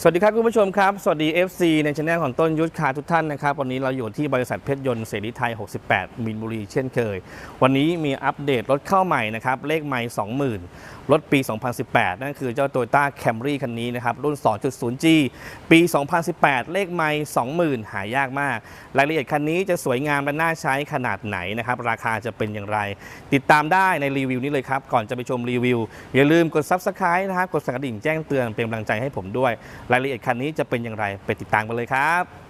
สวัสดีครับคุณผู้ชมครับ สวัสดี FC ในช anel ของต้นยุทธคาทุกท่านนะครับ วันนี้เราอยู่ที่บริษัทเพชรยนต์เสรีไทย 68 มินบุรีเช่นเคย วันนี้มีอัปเดตรถเข้าใหม่นะครับ เลขใหม่ 20,000 รถปี 2018 นั่นคือเจ้า Toyota Camry คันนี้นะครับ รุ่น 2.0G ปี 2018 เลขใหม่ 20,000 หายากมาก รายละเอียดคันนี้จะสวยงามและน่าใช้ขนาดไหนนะครับ ราคาจะเป็นอย่างไร ติดตามได้ในรีวิวนี้เลยครับก่อนจะไปชมรีวิวอย่าลืมกด Subscribe นะครับกดสั่นกระดิ่งแจ้งเตือนเป็นกำลังใจให้ผมด้วยรายละเอียดคันนี้จะเป็นอย่างไรไปติดตามกันเลยครับ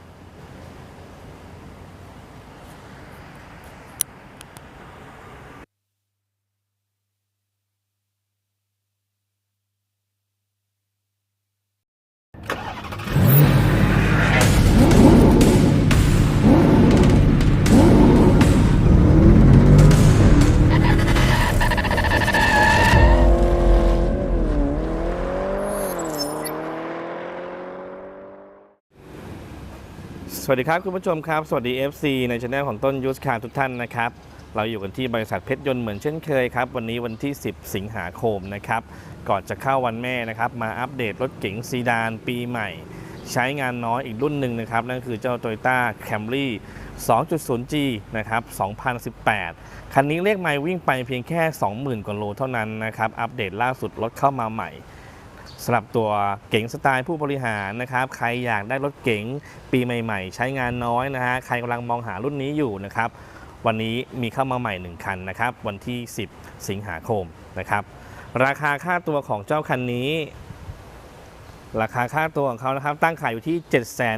วัสดีครับคุณผู้ชมครับ สวัสดี FC ในช anel ของต้นยูสคาร์ทุกท่านนะครับ เราอยู่กันที่บริษัทเพชรยนต์เหมือนเช่นเคยครับ วันนี้วันที่ 10 สิงหาคมนะครับ ก่อนจะเข้าวันแม่นะครับ มาอัปเดตรถเก๋งซีดานปีใหม่ ใช้งานน้อยอีกรุ่นหนึ่งนะครับ นั่นคือเจ้า Toyota Camry 2.0G นะครับ 2018 คันนี้เลขไมล์วิ่งไปเพียงแค่ 20,000 กว่าโลเท่านั้นนะครับ อัปเดตล่าสุดรถเข้ามาใหม่ำหรับตัวเก๋งสไตล์ผู้บริหารนะครับ ใครอยากได้รถเก๋งปีใหม่ ๆ ใช้งานน้อยนะฮะ ใครกำลังมองหารุ่นนี้อยู่นะครับ วันนี้มีเข้ามาใหม่ 1 คันนะครับ วันที่ 10 สิงหาคมนะครับ ราคาค่าตัวของเจ้าคันนี้ ราคาค่าตัวของเขานะครับ ตั้งขายอยู่ที่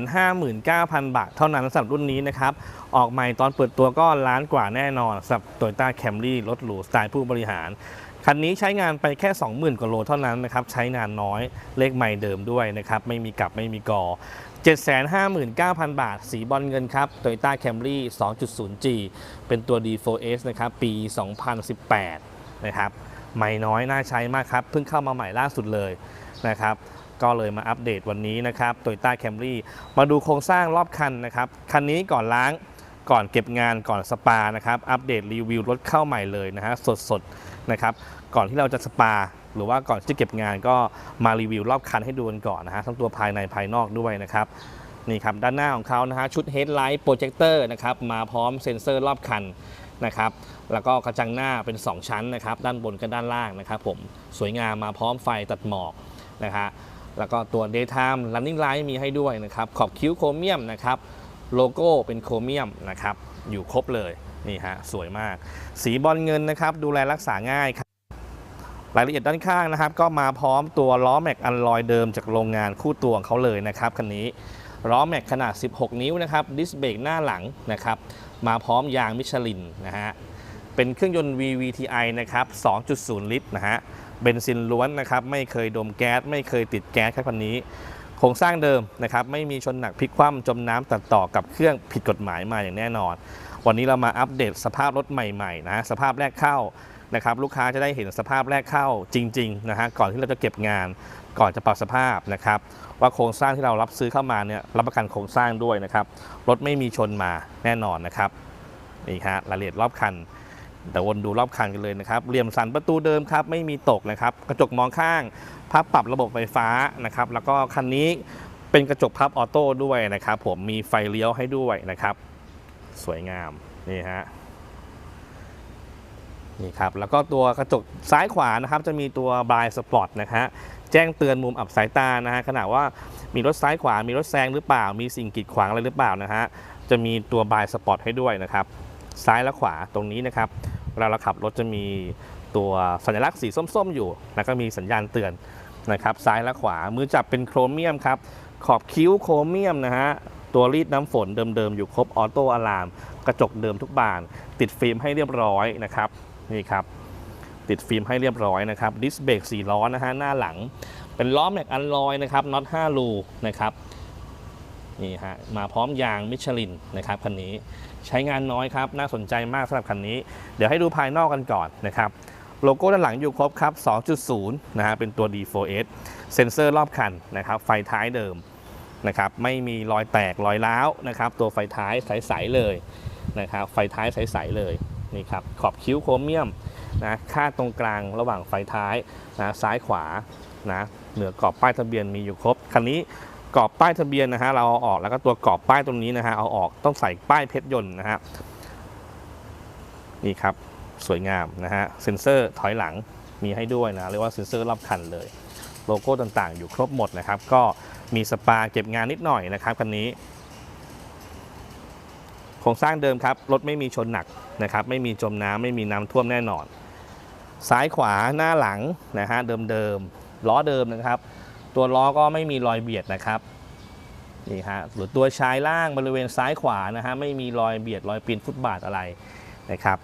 759,000 บาท เท่านั้นสำหรับรุ่นนี้นะครับ ออกใหม่ตอนเปิดตัวก็ล้านกว่าแน่นอนสำหรับ Toyota Camry รถหรูสไตล์ผู้บริหาร คันนี้ใช้งานไปแค่ 20,000กว่าโลเท่านั้นนะครับ ใช้งานน้อย เลขใหม่เดิมด้วยนะครับ ไม่มีกลับไม่มีกอ 759,000 บาท สีบอลเงินครับ Toyota Camry 2.0G เป็นตัว D4S นะครับ ปี 2018 นะครับ ใหม่น้อยน่าใช้มากครับ เพิ่งเข้ามาใหม่ล่าสุดเลยนะครับก็เลยมาอัปเดตวันนี้นะครับ Toyota Camry มาดูโครงสร้างรอบคันนะครับ คันนี้ก่อนล้างก่อนเก็บงานก่อนสปานะครับ อัปเดตรีวิวรถเข้าใหม่เลยนะฮะสดๆนะครับ ก่อนที่เราจะสปา หรือว่าก่อนที่จะเก็บงานก็มารีวิวรอบคันให้ดูกันก่อนนะฮะทั้งตัวภายในภายนอกด้วยนะครับนี่ครับด้านหน้าของเขานะฮะชุด Headlight Projector นะครับมาพร้อมเซ็นเซอร์รอบคันนะครับแล้วก็กระจังหน้าเป็น 2 ชั้นนะครับด้านบนกับด้านล่างนะครับผมสวยงามมาพร้อมไฟตัดหมอกนะฮะแล้วก็ตัว Daytime Running Light มีให้ด้วยนะครับขอบคิ้วโครเมียมนะครับโลโก้เป็นโครเมียมนะครับอยู่ครบเลยนี่ฮะสวยมาก สีบอลเงินนะครับดูแลรักษาง่ายครับ รายละเอียดด้านข้างนะครับ ก็มาพร้อมตัวล้อแม็กอันลอยเดิมจากโรงงานคู่ตัวของเขาเลยนะครับคันนี้ล้อแม็กขนาด 16 นิ้วนะครับดิสเบรกหน้าหลังนะครับ มาพร้อมยางมิชลินนะฮะเป็นเครื่องยนต์ VVTi นะครับ 2.0 ลิตรนะฮะเบนซินล้วนนะครับไม่เคยดมแก๊สไม่เคยติดแก๊สครับคันนี้โครงสร้างเดิมนะครับไม่มีชนหนักพลิกคว่ำจมน้ำตัดต่อกับเครื่องผิดกฎหมายมาอย่างแน่นอน วันนี้เรามาอัปเดตสภาพรถใหม่ๆนะสภาพแรกเข้า นะครับลูกค้าจะได้เห็นสภาพแรกเข้าจริงๆนะฮะก่อนที่เราจะเก็บงาน ก่อนจะปรับสภาพนะครับว่าโครงสร้างที่เรารับซื้อเข้ามาเนี่ยรับประกันโครงสร้างด้วยนะครับรถไม่มีชนมาแน่นอนนะครับนี่ฮะรายละเอียดรอบคันเดี๋ยววนดูรอบคันกันเลยนะครับเหลี่ยมสันประตูเดิมครับไม่มีตกนะครับกระจกมองข้างพับปรับระบบไฟฟ้านะครับแล้วก็คันนี้เป็นกระจกพับออโต้ด้วยนะครับผมมีไฟเลี้ยวให้ด้วยนะครับ สวยงามนี่ฮะ นี่ครับแล้วก็ตัวกระจกซ้ายขวานะครับจะมีตัวบายสปอร์ตนะฮะแจ้งเตือนมุมอับสายตานะฮะขณะว่ามีรถซ้ายขวา มีรถแซงหรือเปล่า มีสิ่งกีดขวางอะไรหรือเปล่านะฮะจะมีตัวบายสปอร์ตให้ด้วยนะครับซ้ายและขวาตรงนี้นะครับเวลาเราขับรถจะมีตัวสัญลักษณ์สีส้มๆ อยู่ แล้วก็มีสัญญาณเตือนนะครับซ้ายและขวามือจับเป็นโครเมียมครับขอบคิ้วโครเมียมนะฮะตัวรีดน้ำฝนเดิมๆ อยู่ครบออโต้อะลามกระจกเดิมทุกบาน ติดฟิล์มให้เรียบร้อยนะครับ นี่ครับติดฟิล์มให้เรียบร้อยนะครับดิสเบรก4ล้อนะฮะหน้าหลัง เป็นล้อแม็กอันลอยนะครับน็อต5รูนะครับนี่ฮะมาพร้อมยางมิชลินนะครับคันนี้ใช้งานน้อยครับน่าสนใจมากสำหรับคันนี้ เดี๋ยวให้ดูภายนอกกันก่อนนะครับโลโก้ด้านหลังอยู่ครบครับ 2.0 นะฮะเป็นตัว D4S เซ็นเซอร์รอบคันนะครับไฟท้ายเดิมนะครับไม่มีรอยแตกรอยร้าวนะครับตัวไฟท้ายใสๆเลยนะครับไฟท้ายใสๆเลย นี่ครับขอบคิ้วโครเมียมนะค่าตรงกลางระหว่างไฟท้ายนะซ้ายขวานะเหนือกรอบป้ายทะเบียนมีอยู่ครบคันนี้กรอบป้ายทะเบียนนะฮะเราเอาออกแล้วก็ตัวกรอบป้ายตรงนี้นะฮะเอาออกต้องใส่ป้ายเพชรยนต์นะฮะนี่ครับสวยงามนะฮะเซ็นเซอร์ถอยหลังมีให้ด้วยนะเรียกว่าเซ็นเซอร์รอบคันเลยโลโก้ต่างๆ อยู่ครบหมดนะครับ ก็มีสปาเก็บงานนิดหน่อยนะครับคันนี้ โครงสร้างเดิมครับรถไม่มีชนหนักนะครับไม่มีจมน้ำไม่มีน้ำท่วมแน่นอน ซ้ายขวาหน้าหลังนะฮะเดิมๆล้อเดิมนะครับ ตัวล้อก็ไม่มีรอยเบียดนะครับนี่ฮะหรือตัวชายล่างบริเวณซ้ายขวานะฮะไม่มีรอยเบียดรอยปีนฟุตบาทอะไรนะครับ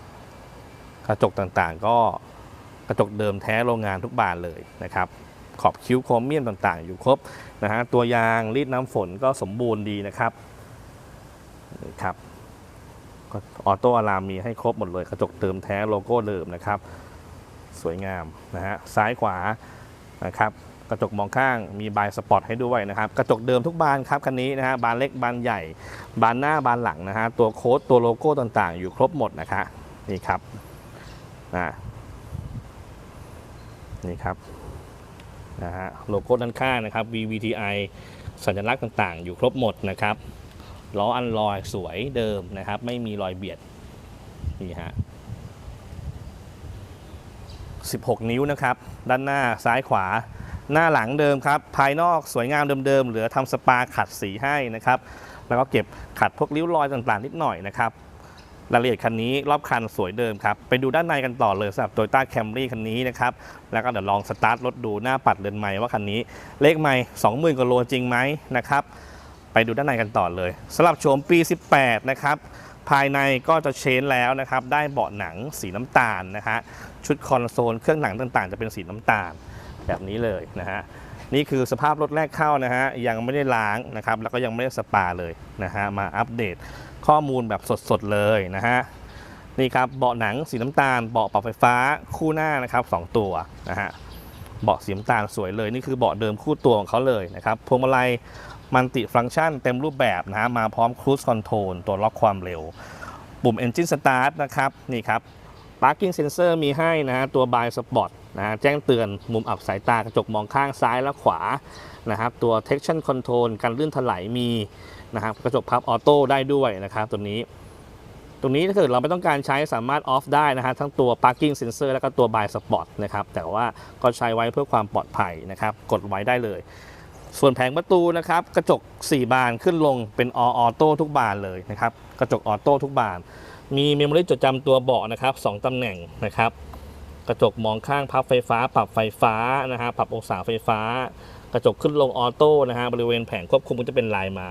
กระจกต่างๆก็กระจกเดิมแท้โรงงานทุกบานเลยนะครับขอบคิ้วโครเมียมต่างๆ อยู่ครบนะฮะตัวยางรีดน้ำฝนก็สมบูรณ์ดีนะครับนี่ครับ ออโต้อะลามมีให้ครบหมดเลย กระจกเติมแท้โลโก้เดิมนะครับ สวยงามนะฮะซ้ายขวานะครับกระจกมองข้างมีบายสปอตให้ด้วยนะครับ กระจกเดิมทุกบานครับคันนี้นะฮะบานเล็กบานใหญ่ บานหน้าบานหลังนะฮะตัวโค้ดตัวโลโก้ต่างๆ อยู่ครบหมดนะคะนี่ครับอ่านี่ครับนะฮะโลโก้ด้านข้างนะครับ VVTi สัญลักษณ์ต่างๆ อยู่ครบหมดนะครับ ล้ออันลอยสวยเดิมนะครับ ไม่มีรอยเบียดนี่ฮะ16 นิ้วนะครับ ด้านหน้าซ้ายขวา หน้าหลังเดิมครับ ภายนอกสวยงามเดิมๆ เหลือทำสปาขัดสีให้นะครับ แล้วก็เก็บขัดพวกริ้วรอยต่างๆ นิดหน่อยนะครับ รายละเอียดคันนี้รอบคันสวยเดิมครับ ไปดูด้านในกันต่อเลยสำหรับ Toyota Camry คันนี้นะครับ แล้วก็เดี๋ยวลองสตาร์ทรถดูหน้าปัดเรือนไม้ว่าคันนี้เลขไม้20,000กว่าโลจริงไหมนะครับ ไปดูด้านในกันต่อเลยสำหรับโฉมปี 18 นะครับภายในก็จะเชนแล้วนะครับ ได้เบาะหนังสีน้ำตาลนะฮะ ชุดคอนโซลเครื่องหนังต่างๆ จะเป็นสีน้ำตาลแบบนี้เลยนะฮะ นี่คือสภาพรถแรกเข้านะฮะ ยังไม่ได้ล้างนะครับ แล้วก็ยังไม่ได้สปาเลยนะฮะ มาอัปเดตข้อมูลแบบสดๆเลยนะฮะ นี่ครับเบาะหนังสีน้ำตาล เบาะปรับไฟฟ้าคู่หน้านะครับสองตัวนะฮะ เบาะสีน้ำตาลสวยเลย นี่คือเบาะเดิมคู่ตัวของเขาเลยนะครับพวงมาลัยมัลติฟังก์ชันเต็มรูปแบบนะฮะมาพร้อมครู i คอนโทรลตัวล็อกความเร็ว ปุ่ม Engine Start นะครับนี่ครับ Parking Sensor มีให้นะฮะตัว By Spot นะแจ้งเตือนมุมอับสายตากระจกมองข้างซ้ายและขวานะครับตัว Traction Control การลื่นถลายมีนะครับกระจกพับออโต้ได้ด้วยนะครับตัวนี้ รงนี้ถ้าเกิดเราไม่ต้องการใช้สามารถออฟได้นะฮะทั้งตัว parking sensor แล้วก็ตัว by spot นะครับแต่ว่าก็ใช้ไว้เพื่อความปลอดภัยนะครับกดไว้ได้เลย ส่วนแผงประตูนะครับกระจก 4 บานขึ้นลงเป็นออโต้ทุกบานเลยนะครับกระจกออโต้ทุกบาน มีเมมโมรี่จดจำตัวเบาะนะครับ2ตำแหน่งนะครับกระจกมองข้างพับไฟฟ้า ปรับไฟฟ้านะฮะปรับองศาไฟฟ้า กระจกขึ้นลงออโต้นะฮะบริเวณแผงควบคุมก็จะเป็นลายไม้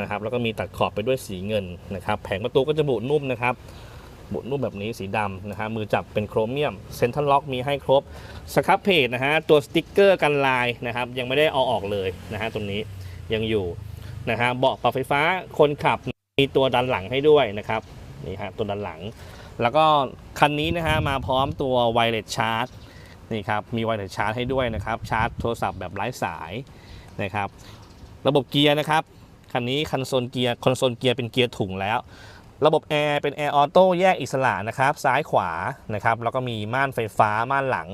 นะครับแล้วก็มีตัดขอบไปด้วยสีเงินนะครับแผงประตูก็จะบุนุ่มนะครับบุนุ่มแบบนี้สีดำนะฮะมือจับเป็นโครเมียมเซ็นทรัลล็อกมีให้ครบสครับเพจนะฮะตัวสติ๊กเกอร์กันลายนะครับยังไม่ได้เอาออกเลยนะฮะตรงนี้ยังอยู่นะฮะเบาะปรับไฟฟ้าคนขับมีตัวดันหลังให้ด้วยนะครับนี่ฮะตัวดันหลัง แล้วก็คันนี้นะฮะมาพร้อมตัวไวเลสชาร์จนี่ครับมีไวเลสชาร์จให้ด้วยนะครับชาร์จโทรศัพท์แบบไร้สายนะครับ ระบบเกียร์นะครับ คันนี้คันโซลเกียร์คอนโซลเกียร์เป็นเกียร์ถุงแล้ว ระบบแอร์เป็นแอร์ออโต้แยกอิสระนะครับ ซ้ายขวานะครับ แล้วก็มีม่านไฟฟ้าม่านหลัง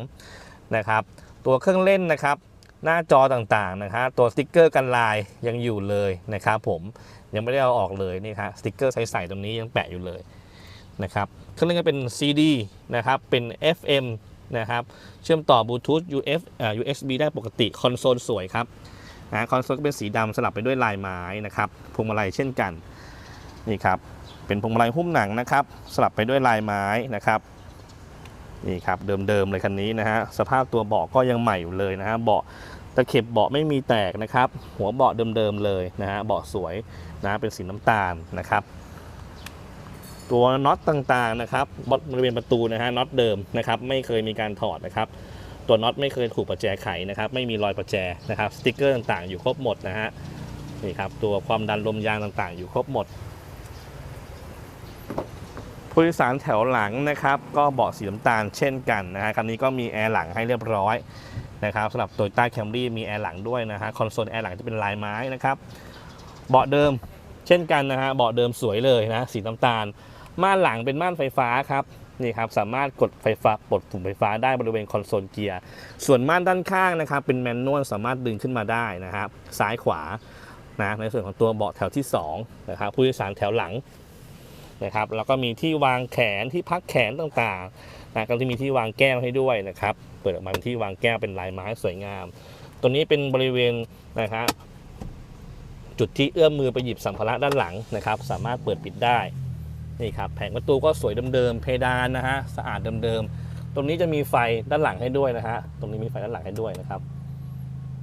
นะครับ ตัวเครื่องเล่นนะครับ หน้าจอต่างๆนะครับตัวสติกเกอร์กันลายยังอยู่เลยนะครับผมยังไม่ได้เอาออกเลยนี่ครับสติกเกอร์ใสๆตรงนี้ยังแปะอยู่เลยนะครับเครื่องเล่นก็เป็น CD นะครับ เป็น FM นะครับ เชื่อมต่อบลูทูธ UF อ่า USB ได้ปกติ คอนโซลสวยครับ นะคอนโซลก็เป็นสีดำสลับไปด้วยลายไม้นะครับพวงมาลัยเช่นกันนี่ครับเป็นพวงมาลัยหุ้มหนังนะครับสลับไปด้วยลายไม้นะครับนี่ครับเดิมๆเลยคันนี้นะฮะสภาพตัวเบาะก็ยังใหม่อยู่เลยนะฮะเบาะตะเข็บเบาะไม่มีแตกนะครับ หัวเบาะเดิมๆเลยนะฮะเบาะสวยนะเป็นสีน้ำตาลนะครับ ตัวน็อตต่างๆนะครับบริเวณประตูนะฮะน็อตเดิมนะครับ ไม่เคยมีการถอดนะครับ ตัวน็อตไม่เคยถูกประแจไขนะครับ ไม่มีรอยประแจนะครับสติกเกอร์ต่างๆ อยู่ครบหมดนะฮะนี่ครับตัวความดันลมยางต่างๆ อยู่ครบหมดผู้โดยสารแถวหลังนะครับ ก็เบาะสีน้ำตาลเช่นกันนะฮะคันนี้ก็มีแอร์หลังให้เรียบร้อยนะครับสำหรับ Toyota Camry มีแอร์หลังด้วยนะฮะคอนโซลแอร์หลังจะเป็นลายไม้นะครับเบาะเดิมเช่นกันนะฮะเบาะเดิมสวยเลยนะสีน้ำตาลม่านหลังเป็นม่านไฟฟ้าครับ นี่ครับสามารถกดไฟฟ้าปลดปุ่มไฟฟ้าได้บริเวณคอนโซลเกียร์ส่วนม่านด้านข้างนะครับเป็นแมนนวลสามารถดึงขึ้นมาได้นะครับซ้ายขวานะในส่วนของตัวเบาะแถวที่2นะครับผู้โดยสารแถวหลังนะครับแล้วก็มีที่วางแขนที่พักแขนต่างๆนะก็จะมีที่วางแก้วให้ด้วยนะครับเปิดออกมาเป็นที่วางแก้วเป็นลายไม้สวยงาม ตัวนี้เป็นบริเวณนะครับจุดที่เอื้อมมือไปหยิบสัมภาระด้านหลังนะครับ สามารถเปิดปิดได้ นี่ครับแผงประตูก็สวยเดิมๆเพดานนะฮะสะอาดเดิมๆตรงนี้จะมีไฟด้านหลังให้ด้วยนะฮะตรงนี้มีไฟด้านหลังให้ด้วยนะครับ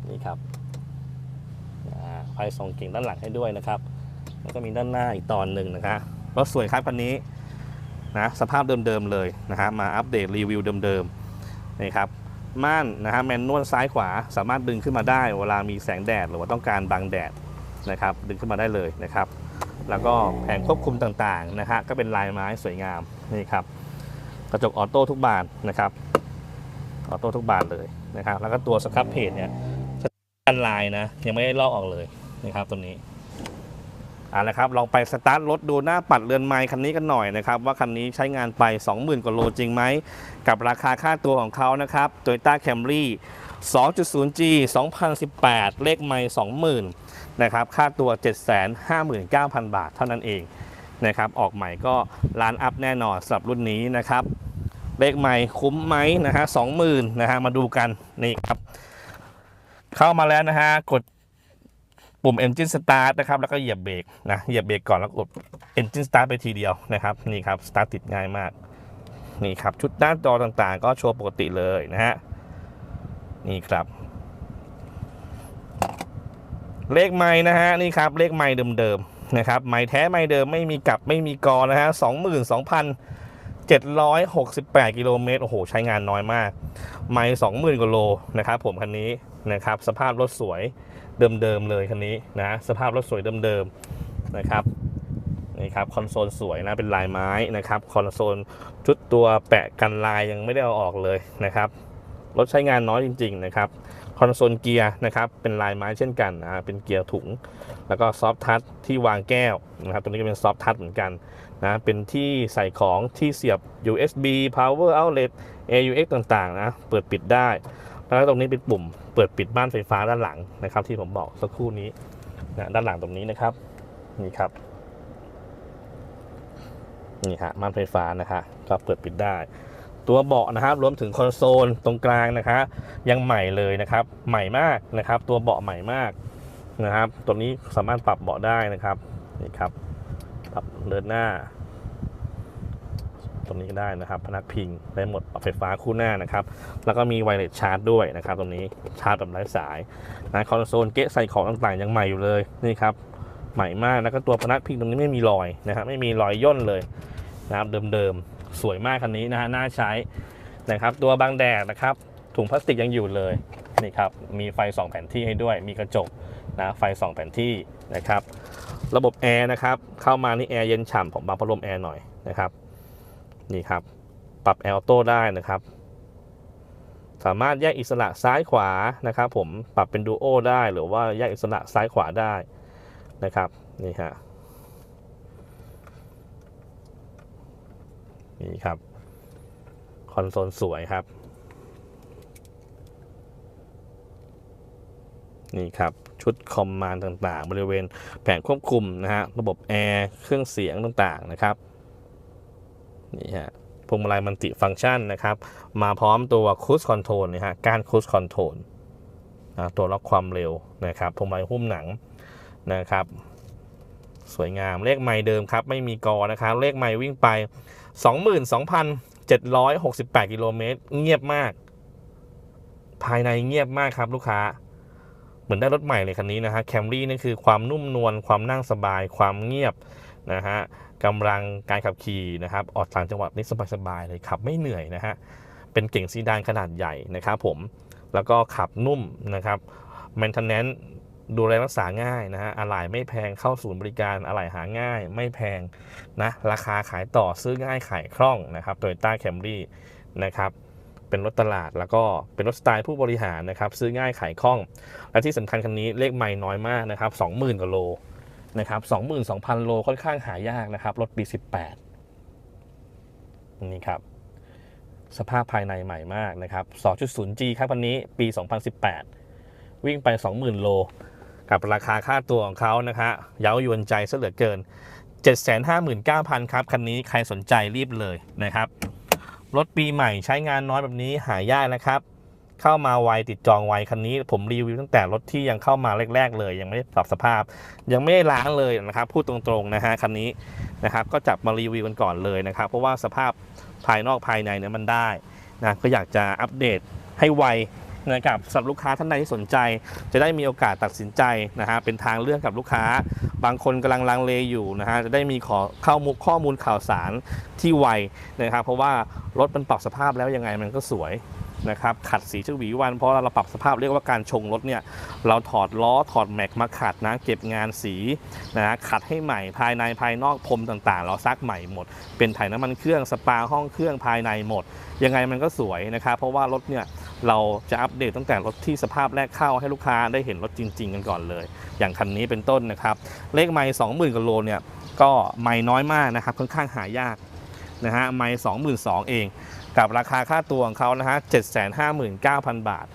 นี่ครับไฟส่องกิ่งด้านหลังให้ด้วยนะครับแล้วก็มีด้านหน้าอีกตอนหนึ่งนะครับรถสวยครับคันนี้นะสภาพเดิมๆเลยนะฮะมาอัปเดตรีวิวเดิมๆนี่ครับม่านนะฮะแมนนวลซ้ายขวาสามารถดึงขึ้นมาได้ เวลามีแสงแดดหรือว่าต้องการบังแดดนะครับ ดึงขึ้นมาได้เลยนะครับ แล้วก็แผงควบคุมต่างๆนะฮะก็เป็นลายไม้สวยงามนี่ครับกระจกออโต้ทุกบานนะครับออโต้ทุกบานเลยนะครับ แล้วก็ตัวสครับเพจเนี่ยกันลายนะยังไม่ได้ลอกออกเลยนะครับตัวนี้เอ่าละครับลองไปสตาร์ทรถดูหน้าปัดเรือนไม้คันนี้กันหน่อยนะครับ ว่าคันนี้ใช้งานไป 20,000 กว่าโลจริงไหม กับราคาค่าตัวของเขานะครับ Toyota Camry 2.0G 2018 เลขไมล์20,000 นะครับค่าตัว 759,000 บาทเท่านั้นเองนะครับออกใหม่ก็ล้านอัพแน่นอนสำหรับรุ่นนี้นะครับเลขใหม่คุ้มไหมนะฮะ20,000นะฮะมาดูกันนี่ครับ เข้ามาแล้วนะฮะกดปุ่ม Engine Start นะครับ แล้วก็เหยียบเบรกนะเหยียบเบรกก่อนแล้วกด Engine Start ไปทีเดียวนะครับ นี่ครับ Start ติดง่ายมาก นี่ครับ ชุดหน้าจอต่างๆ ก็โชว์ปกติเลยนะฮะ นี่ครับ เลขไม้นะฮะนี่ครับเลขไม้เดิมๆนะครับไม้แท้ไม้เดิมไม่มีกลับไม่มีกอนะฮะสองหมื่นสองพันเจ็ดร้อยหกสิบแปดกิโลเมตรโอ้โหใช้งานน้อยมาก ไม้สองหมื่นกว่าโลนะครับผมคันนี้นะครับสภาพรถสวยเดิมๆเลยคันนี้นะสภาพรถสวยเดิมๆนะครับนี่ครับคอนโซลสวยนะเป็นลายไม้นะครับคอนโซลชุดตัวแปะกันลายยังไม่ได้เอาออกเลยนะครับรถใช้งานน้อยจริง ๆ นะครับ คอนโซลเกียร์นะครับเป็นลายไม้เช่นกันนะเป็นเกียร์ถุง แล้วก็ซอฟทัชที่วางแก้วนะครับตัวนี้ก็เป็นซอฟทัชเหมือนกันนะเป็นที่ใส่ของที่เสียบ USB power outlet AUX ต่างๆนะเปิดปิดได้ แล้วตรงนี้เป็นปุ่มเปิดปิดบ้านไฟฟ้าด้านหลังนะครับที่ผมบอกสักครู่นี้นะด้านหลังตรงนี้นะครับนี่ครับนี่ฮะม่านไฟฟ้านะฮะก็เปิดปิดได้ ตัวเบาะนะครับ รวมถึงคอนโซลตรงกลางนะคะยังใหม่เลยนะครับ ใหม่มากนะครับ ตัวเบาะใหม่มากนะครับ ตัวนี้สามารถปรับเบาะได้นะครับนี่ครับปรับเดินหน้า ตรงนี้ก็ได้นะครับ พนักพิงได้หมดปรับไฟฟ้าคู่หน้านะครับ แล้วก็มีไวเลสชาร์จด้วยนะครับ ตรงนี้ชาร์จแบบไร้สายนะคอนโซลเกะใส่ของต่างๆ ยังใหม่อยู่เลยนี่ครับใหม่มากแล้วก็ตัวพนักพิงตรงนี้ไม่มีรอยนะครับ ไม่มีรอยย่นเลยนะครับเดิมๆ สวยมากคันนี้นะฮะน่าใช้นะครับตัวบังแดดนะครับ ถุงพลาสติกยังอยู่เลยนี่ครับมีไฟสองแผ่นที่ให้ด้วย มีกระจกนะไฟสองแผ่นที่นะครับ ระบบแอร์นะครับเข้ามานี่แอร์เย็นฉ่ำผมบังพัดลมแอร์หน่อยนะครับนี่ครับปรับแอร์ออโต้ได้นะครับ สามารถแยกอิสระซ้ายขวานะครับ ผมปรับเป็นดูโอได้หรือว่าแยกอิสระซ้ายขวาได้นะครับนี่ฮะ นี่ครับ คอนโซลสวยครับ นี่ครับชุดคอมมานด์ต่างๆ บริเวณแผงควบคุมนะฮะระบบแอร์เครื่องเสียงต่างๆนะครับนี่ฮะพวงมาลัยมันติฟังก์ชันนะครับ มาพร้อมตัวคูสคอนโทรลนะฮะการคูสคอนโทรลนะตัวล็อกความเร็วนะครับพวงมาลัยหุ้มหนังนะครับ สวยงามเลขไมล์เดิมครับ ไม่มีกอนะครับ เลขไมล์วิ่งไป 22,768 กิโลเมตร เงียบมาก ภายในเงียบมากครับลูกค้า เหมือนได้รถใหม่เลยคันนี้นะฮะแคมรี่นี่คือความนุ่มนวล ความนั่งสบาย ความเงียบนะฮะกำลังการขับขี่นะครับ ออกต่างจังหวัดนี่สบายๆเลยขับไม่เหนื่อยนะฮะ เป็นเก่งซีดานขนาดใหญ่นะครับผม แล้วก็ขับนุ่มนะครับ maintenance ดูแลรักษาง่ายนะฮะอะไหล่ไม่แพงเข้าศูนย์บริการอะไหล่หาง่าย ไม่แพงนะราคาขายต่อซื้อง่ายขายคล่องนะครับ Toyota Camry นะครับเป็นรถตลาดแล้วก็เป็นรถสไตล์ผู้บริหารนะครับซื้อง่ายขายคล่อง และที่สำคัญคันนี้เลขไม่น้อยมากนะครับ20,000กว่าโลนะครับ22,000 โลค่อนข้างหายากนะครับรถปี 18 นี่ครับ สภาพภายในใหม่มากนะครับ 2.0G ครับคันนี้ปี 2018 วิ่งไป 20,000 โล กับราคาค่าตัวของเขานะฮะเย้ายวนใจซะเหลือเกิน 759,000 ครับ คันนี้ใครสนใจรีบเลยนะครับ รถปีใหม่ใช้งานน้อยแบบนี้หายากนะครับ เข้ามาไวติดจองไวคันนี้ ผมรีวิวตั้งแต่รถที่ยังเข้ามาแรก ๆ เลย ยังไม่ได้ปรับสภาพ ยังไม่ได้ล้างเลยนะครับพูดตรงๆนะฮะคันนี้นะครับก็จับมารีวิวกันก่อนเลยนะครับ เพราะว่าสภาพภายนอกภายในเนี่ยมันได้นะก็อยากจะอัปเดตให้ไว นะครับสำหรับลูกค้าท่านใดที่สนใจ จะได้มีโอกาสตัดสินใจนะฮะเป็นทางเลือกกับลูกค้า บางคนกำลังลังเลอยู่นะฮะจะได้มีขอเข้ามุกข้อมูลข่าวสารที่ไวนะครับเพราะว่ารถมันปรับสภาพแล้วยังไงมันก็สวยนะครับขัดสีชวีวันเพราะเราปรับสภาพเรียกว่าการชงรถเนี่ยเราถอดล้อถอดแม็กมาขัดนะเก็บงานสีนะฮะขัดให้ใหม่ภายในภายนอกพรมต่างๆ เราซักใหม่หมด เป็นถ่ายน้ำมันเครื่องสปาห้องเครื่องภายในหมด ยังไงมันก็สวยนะครับเพราะว่ารถเนี่ย เราจะอัปเดตตั้งแต่รถที่สภาพแรกเข้าให้ลูกค้าได้เห็นรถจริง ๆ กันก่อนเลย อย่างคันนี้เป็นต้นนะครับ เลขไม้สองหมื่นกว่าโลเนี่ยก็ไม่น้อยมากนะครับค่อนข้างหายากนะฮะไม่สองหมื่นสองเอง กับราคาค่าตัวของเขานะฮะเจ็ดแสนห้าหมื่นเก้าพันบาท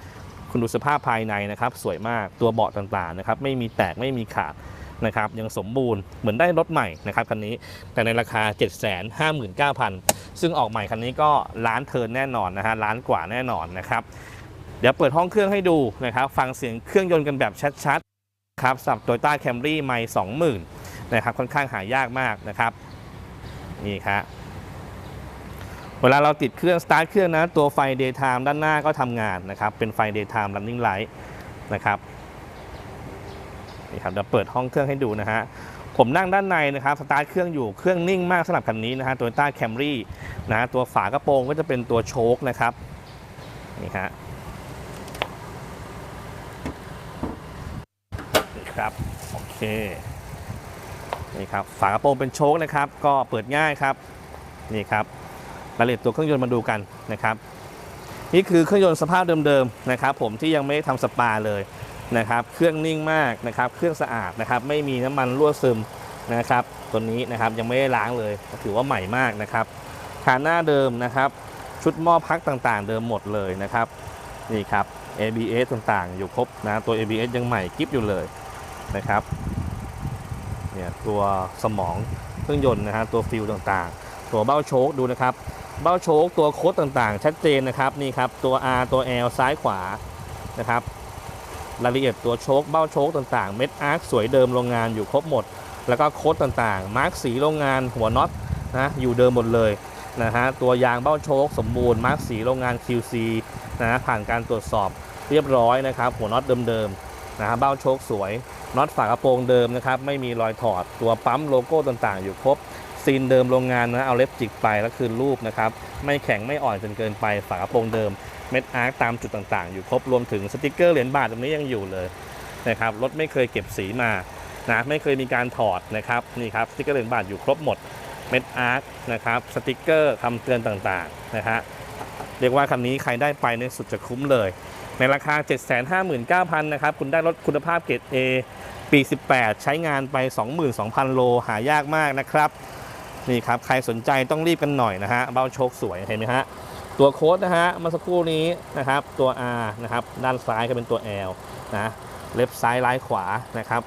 คุณดูสภาพภายในนะครับ สวยมากตัวเบาะต่างๆนะครับไม่มีแตกไม่มีขาด นะครับยังสมบูรณ์เหมือนได้รถใหม่นะครับคันนี้แต่ในราคา 759,000 ซึ่งออกใหม่คันนี้ก็ล้านเทิร์นแน่นอนนะฮะล้านกว่าแน่นอนนะครับเดี๋ยวเปิดห้องเครื่องให้ดูนะครับฟังเสียงเครื่องยนต์กันแบบชัดๆครับสำหรับ Toyota Camry ไม่20,000นะครับค่อนข้างหายากมากนะครับนี่ครับเวลาเราติดเครื่องสตาร์ทเครื่องนะตัวไฟ daytime ด้านหน้าก็ทำงานนะครับเป็นไฟ daytime running light นะครับ นี่ครับเดี๋ยวเปิดห้องเครื่องให้ดูนะฮะผมนั่งด้านในนะครับสตาร์ทเครื่องอยู่เครื่องนิ่งมากสำหรับคันนี้นะฮะ Toyota Camry นะฮะตัวฝากระโปรงก็จะเป็นตัวโชคนะครับนี่ฮะนี่ครับโอเคนี่ครับฝากระโปรงเป็นโชคนะครับ ก็เปิดง่ายครับนี่ครับรายละเอียดตัวเครื่องยนต์มาดูกันนะครับ นี่คือเครื่องยนต์สภาพเดิมๆนะครับ ผมที่ยังไม่ได้ทำสปาเลย นะครับ เครื่องนิ่งมากนะครับ เครื่องสะอาดนะครับ ไม่มีน้ำมันรั่วซึมนะครับ ตัวนี้นะครับยังไม่ได้ล้างเลย ถือว่าใหม่มากนะครับคานหน้าเดิมนะครับ ชุดหม้อพักต่างๆ เดิมหมดเลยนะครับ นี่ครับ ABS ต่างๆ อยู่ครบนะ ตัว ABS ยังใหม่กิฟอยู่เลยนะครับ เนี่ยตัวสมองเครื่องยนต์นะฮะตัวฟิลต่างๆ ตัวเบ้าโชคดูนะครับ เบ้าโชคตัวโค้ดต่างๆ ชัดเจนนะครับ นี่ครับ ตัว R ตัว L ซ้ายขวานะครับ รายละเอียดตัวโชคเบ้าโชคต่างๆ เม็ดอาร์คสวยเดิมโรงงานอยู่ครบหมด แล้วก็โค้ดต่างๆ มาร์กสีโรงงานหัวน็อตนะอยู่เดิมหมดเลยนะฮะตัวยางเบ้าโชคสมบูรณ์มาร์กสีโรงงาน QC นะฮะผ่านการตรวจสอบเรียบร้อยนะครับ หัวน็อตเดิมๆนะฮะเบ้าโชคสวยน็อตฝากระโปรงเดิมนะครับไม่มีรอยถอดตัวปั๊มโลโก้ต่างๆ อยู่ครบซีนเดิมโรงงานนะเอาเล็บจิกไปแล้วคืนรูปนะครับไม่แข็งไม่อ่อนจนเกินไปฝากระโปรงเดิม เม็ดอาร์คตามจุดต่างๆ อยู่ครบรวมถึงสติกเกอร์เหรียญบาทตรงนี้ยังอยู่เลยนะครับรถไม่เคยเก็บสีมานะไม่เคยมีการถอดนะครับนี่ครับสติกเกอร์เหรียญบาทอยู่ครบหมดเม็ดอาร์คนะครับสติกเกอร์คำเตือนต่างๆนะฮะเรียกว่าคันนี้ใครได้ไปในสุดจะคุ้มเลย ในราคา 759,000นะครับคุณได้รถคุณภาพเกรด A ปี 18 ใช้งานไป 22,000 โลหายากมากนะครับ นี่ครับ ใครสนใจต้องรีบกันหน่อยนะฮะ เบ้าโชคสวยเห็นไหมฮะ ตัวโค้ดนะฮะเมื่อสักครู่นี้นะครับตัว R นะครับด้านซ้ายก็เป็นตัว L นะเล็บซ้ายร้ายขวานะครับ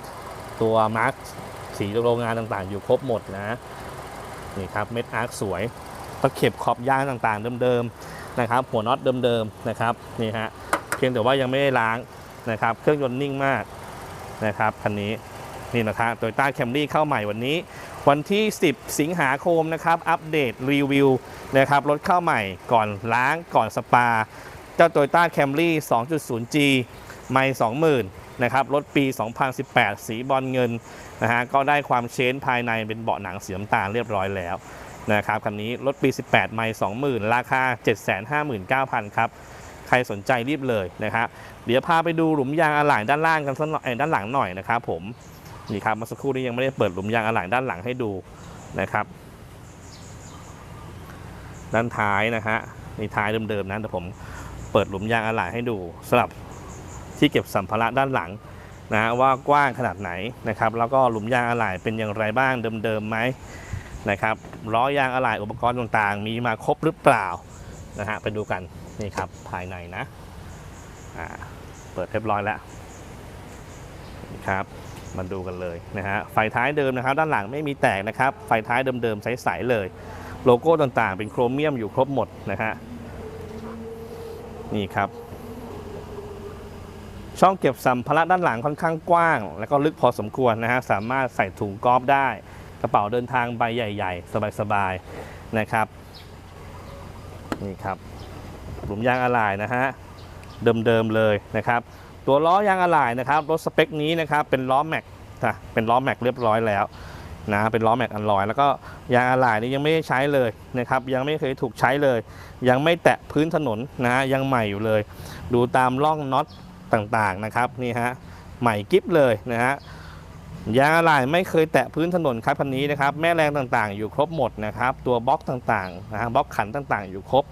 ตัวมาร์คสีโรงงานต่างๆ อยู่ครบหมดนะนี่ครับเม็ดอาร์คสวยตะเข็บขอบยางต่างๆ เดิมๆนะครับ หัวน็อตเดิมๆนะครับนี่ฮะเพียงแต่ว่ายังไม่ได้ล้างนะครับ เครื่องยนต์นิ่งมากนะครับคันนี้ นี่นะครับโตโยต้าแคมรี่เข้าใหม่วันนี้ วันที่ 10 สิงหาคมนะครับ อัปเดตรีวิวนะครับรถเข้าใหม่ก่อนล้างก่อนสปา เจ้าโตโยต้าแคมรี่ 2.0G ไม่20,000นะครับรถปี 2018 สีบอลเงินนะฮะก็ได้ความเชนภายในเป็นเบาะหนังเสีน้ำตาลเรียบร้อยแล้วนะครับคันนี้รถปี 18 ไม่20,000 ราคา 759,000 ครับ ใครสนใจรีบเลยนะครับเดี๋ยวพาไปดูหลุมยางอะไหล่ด้านล่างกันสักหน่อยด้านหลังหน่อยนะครับผม นี่ครับเมื่อสักครู่นี้ยังไม่ได้เปิดหลุมยางอะไหล่ด้านหลังให้ดูนะครับ ด้านท้ายนะฮะนี่ท้ายเดิมๆนะแต่ผมเปิดหลุมยางอะไหล่ให้ดูสำหรับที่เก็บสัมภาระด้านหลังนะว่ากว้างขนาดไหนนะครับ แล้วก็หลุมยางอะไหล่เป็นอย่างไรบ้างเดิมๆไหมนะครับล้อยางอะไหล่อุปกรณ์ต่างๆ มีมาครบหรือเปล่านะฮะไปดูกันนี่ครับภายในนะเปิดเรียบร้อยแล้วครับ มาดูกันเลยนะฮะไฟท้ายเดิมนะครับ ด้านหลังไม่มีแตกนะครับ ไฟท้ายเดิมๆใสๆเลย โลโก้ต่างๆ เป็นโครเมียมอยู่ครบหมดนะฮะนี่ครับ ช่องเก็บสัมภาระด้านหลังค่อนข้างกว้าง แล้วก็ลึกพอสมควรนะฮะสามารถใส่ถุงกอล์ฟได้ กระเป๋าเดินทางใบใหญ่ ๆ สบายๆนะครับนี่ครับหลุมยางอะไหล่นะฮะเดิมๆเลยนะครับ ตัวล้อยางอะไหล่นะครับรถสเปคนี้นะครับเป็นล้อแม็กนะเป็นล้อแม็กเรียบร้อยแล้วนะเป็นล้อแม็กอันลอยแล้วก็ยางอะไหล่นี่ยังไม่ได้ใช้เลยนะครับยังไม่เคยถูกใช้เลย ยังไม่แตะพื้นถนนนะยังใหม่อยู่เลย ดูตามร่องน็อตต่างๆนะครับนี่ฮะใหม่กิฟเลยนะฮะยางอะไหล่ไม่เคยแตะพื้นถนนครับคันนี้นะครับแม่แรงต่างๆ อยู่ครบหมดนะครับตัวบล็อกต่างๆนะบล็อกขันต่างๆ อยู่ครบ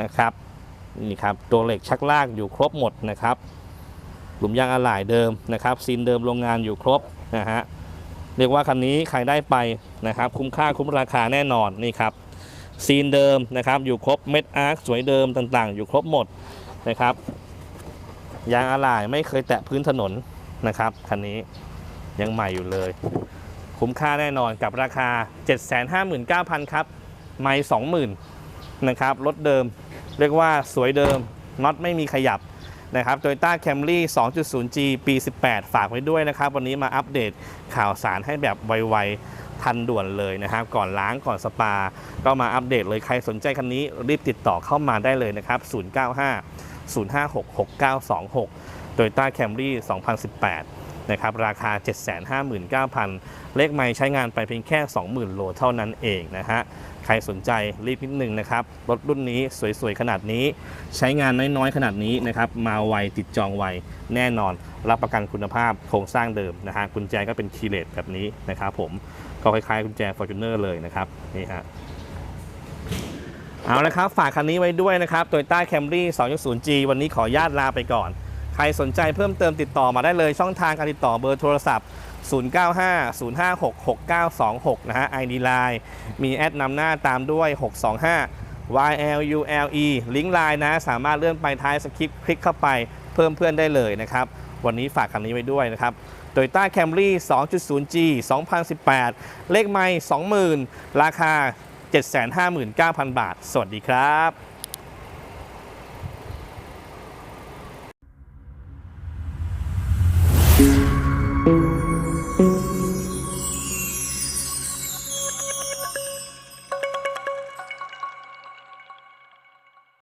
นะครับนี่ครับตัวเหล็กชักลากอยู่ครบหมดนะครับ หลุมยางอะไหล่เดิมนะครับซีนเดิมโรงงานอยู่ครบนะฮะเรียกว่าคันนี้ใครได้ไปนะครับ คุ้มค่าคุ้มราคาแน่นอนนี่ครับซีนเดิมนะครับ อยู่ครบเม็ดอาร์คสวยเดิมต่างๆ อยู่ครบหมดนะครับยางอะไหล่ไม่เคยแตะพื้นถนนนะครับคันนี้ยังใหม่อยู่เลย คุ้มค่าแน่นอนกับราคา 759,000 ครับ ไม่20,000นะครับรถเดิม เรียกว่าสวยเดิมน็อตไม่มีขยับ นะครับ Toyota Camry 2.0G ปี 18 ฝากไว้ด้วยนะครับ วันนี้มาอัปเดตข่าวสารให้แบบไวๆ ทันด่วนเลยนะครับ ก่อนล้างก่อนสปา ก็มาอัปเดตเลยใครสนใจคันนี้รีบติดต่อเข้ามาได้เลยนะครับ 095 056 6926 Toyota Camry 2018 นะครับ ราคา 759,000 เลขไม่ใช้งานไปเพียงแค่ 20,000 โลเท่านั้นเองนะฮะ ใครสนใจรีบนิดนึงนะครับ รถรุ่นนี้สวยๆ ขนาดนี้ ใช้งานน้อยๆ ขนาดนี้นะครับ มาไวติดจองไวแน่นอน รับประกันคุณภาพโครงสร้างเดิมนะฮะกุญแจก็เป็นคีเลสแบบนี้นะครับผมก็คล้ายๆกุญแจ Fortuner เลยนะครับนี่ฮะเอาละครับ ฝากคันนี้ไว้ด้วยนะครับ Toyota Camry 2.0G วันนี้ขอญาตลาไปก่อน ใครสนใจเพิ่มเติมติดต่อมาได้เลยช่องทางการติดต่อเบอร์โทรศัพท์ 0950566926 นะฮะ ID line มีแอดนำหน้าตามด้วย 625 YLULE ลิงก์ไลน์นะ สามารถเลื่อนไปท้ายสคริปต์คลิกเข้าไปเพิ่มเพื่อนได้เลยนะครับ วันนี้ฝากคำนี้ไว้ด้วยนะครับโตโยต้าแคมรี่ 2.0G 2018 เลขไม่20,000 ราคา 759,000 บาท สวัสดีครับ